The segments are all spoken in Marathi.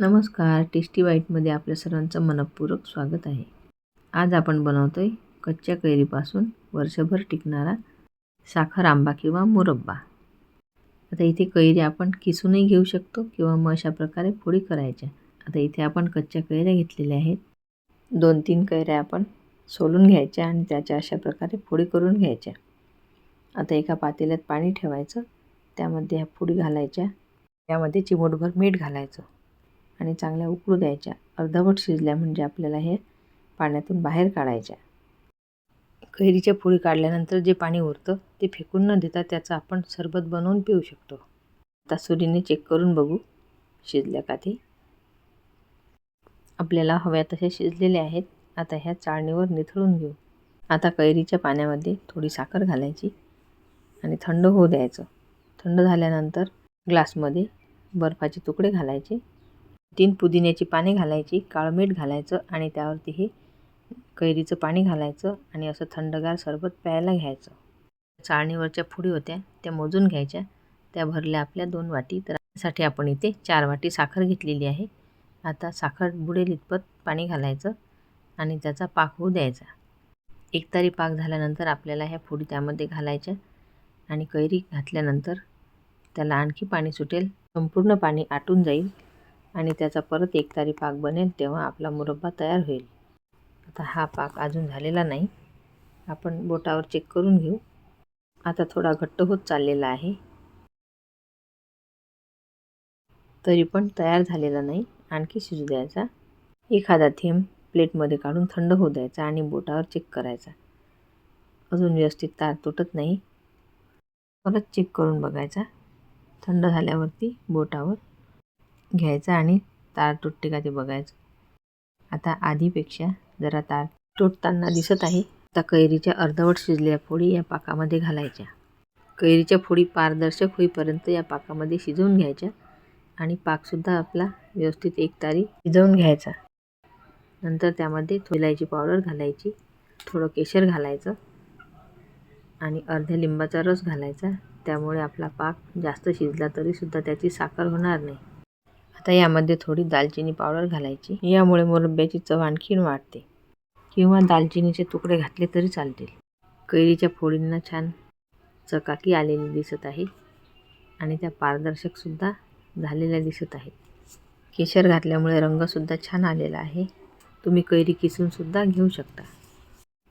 नमस्कार टेस्टी बाईटमध्ये आपल्या सर्वांचं मनपूर्वक स्वागत आहे. आज आपण बनवतो आहे कच्च्या कैरीपासून वर्षभर टिकणारा साखर आंबा किंवा मुरब्बा. आता इथे कैरी आपण किसूनही घेऊ शकतो किंवा मग अशा प्रकारे फोडी करायच्या. आता इथे आपण कच्च्या कैऱ्या घेतलेल्या आहेत. दोन तीन कैऱ्या आपण सोलून घ्यायच्या आणि त्याच्या अशा प्रकारे फोडी करून घ्यायच्या. आता एका पातेल्यात पाणी ठेवायचं. त्यामध्ये ह्या फोडी घालायच्या. त्यामध्ये चिमूटभर मीठ घालायचं. आणि चांगल्या उकळू द्यायच्या. अर्धवट शिजल्या म्हणजे आपल्याला हे पाण्यातून बाहेर काढायच्या. कैरीच्या पोळी काढल्यानंतर जे पाणी उरतं ते फेकून न देता त्याचं आपण सरबत बनवून पिऊ शकतो. आता सुरीने चेक करून बघू. शिजल्या का ते? आपल्याला हव्या तशा शिजलेल्या आहेत. आता ह्या चाळणीवर निथळून घेऊ. आता कैरीच्या पाण्यामध्ये थोडी साखर घालायची आणि थंड होऊ द्यायचं. थंड झाल्यानंतर ग्लासमध्ये बर्फाचे तुकडे घालायचे. तीन पुदिन्याची पाने घालायची काळं मीठ घालायचं आणि त्यावरती हे कैरीचं पाणी घालायचं आणि असं थंडगार सरबत प्यायला घ्यायचं. चाळणीवरच्या फुडी होत्या त्या मोजून घ्यायच्या. त्या भरल्या आपल्या दोन वाटी. तर त्यासाठी आपण इथे चार वाटी साखर घेतलेली आहे. आता साखर बुडेल इतपत पाणी घालायचं आणि त्याचा पाक होऊ द्यायचा. एक तारी पाक झाल्यानंतर आपल्याला ह्या फुडी त्यामध्ये घालायच्या आणि कैरी घातल्यानंतर त्याला आणखी पाणी सुटेल. संपूर्ण पाणी आटून जाईल. आणि त्याचा परत एक तारी पाक बनेल तेव्हा आपला मुरब्बा तयार होईल. आता हा पाक अजून झालेला नाही. आपण बोटावर चेक करून घेऊ. आता थोडा घट्ट होत चाललेला आहे. तरी पण तयार झालेला नाही. आणखी शिजू द्यायचा. एखादा थेंब प्लेटमध्ये काढून थंड होऊ द्यायचा आणि बोटावर चेक करायचा. अजून व्यवस्थित तार तुटत नाही. परत चेक करून बघायचा. थंड झाल्यावरती बोटावर. घ्यायचा आणि तार तुटते का ते बघायचं. आता आधीपेक्षा जरा तार तुटताना दिसत आहे. आता कैरीच्या अर्धवट शिजलेल्या फोडी या पाकामध्ये घालायच्या. कैरीच्या फोडी पारदर्शक होईपर्यंत या पाकामध्ये शिजवून घ्यायच्या आणि पाकसुद्धा आपला व्यवस्थित एक तारी शिजवून घ्यायचा. नंतर त्यामध्ये इलायची पावडर घालायची थोडं केशर घालायचं आणि अर्ध्या लिंबाचा रस घालायचा. त्यामुळे आपला पाक जास्त शिजला तरीसुद्धा त्याची साखर होणार नाही. आता यामध्ये थोडी दालचिनी पावडर घालायची. यामुळे मुरब्ब्याची चव आणखीन वाढते. किंवा दालचिनीचे तुकडे घातले तरी चालतील. कैरीच्या फोडींना छान चकाकी आलेली दिसत आहे. आणि त्या पारदर्शकसुद्धा झालेल्या दिसत आहेत. केशर घातल्यामुळे रंगसुद्धा छान आलेला आहे. तुम्ही कैरी किसूनसुद्धा घेऊ शकता.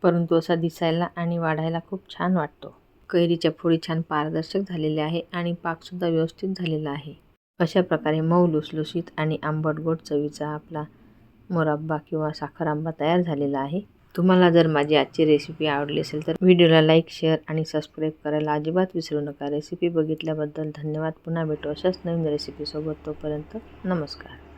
परंतु असा दिसायला आणि वाढायला खूप छान वाटतो. कैरीच्या फोडी छान पारदर्शक झालेल्या आहे आणि पाकसुद्धा व्यवस्थित झालेला आहे. अशा प्रकारे मऊ लुसलुशीत आणि आंबट गोड चवीचा आपला मुरब्बा किंवा साखर आंबा तयार झालेला आहे. तुम्हाला जर माझी आजची रेसिपी आवडली असेल तर व्हिडिओला लाईक शेअर आणि सबस्क्राईब करायला अजिबात विसरू नका. रेसिपी बघितल्याबद्दल धन्यवाद. पुन्हा भेटू अशाच नवीन रेसिपीसोबत तोपर्यंत नमस्कार.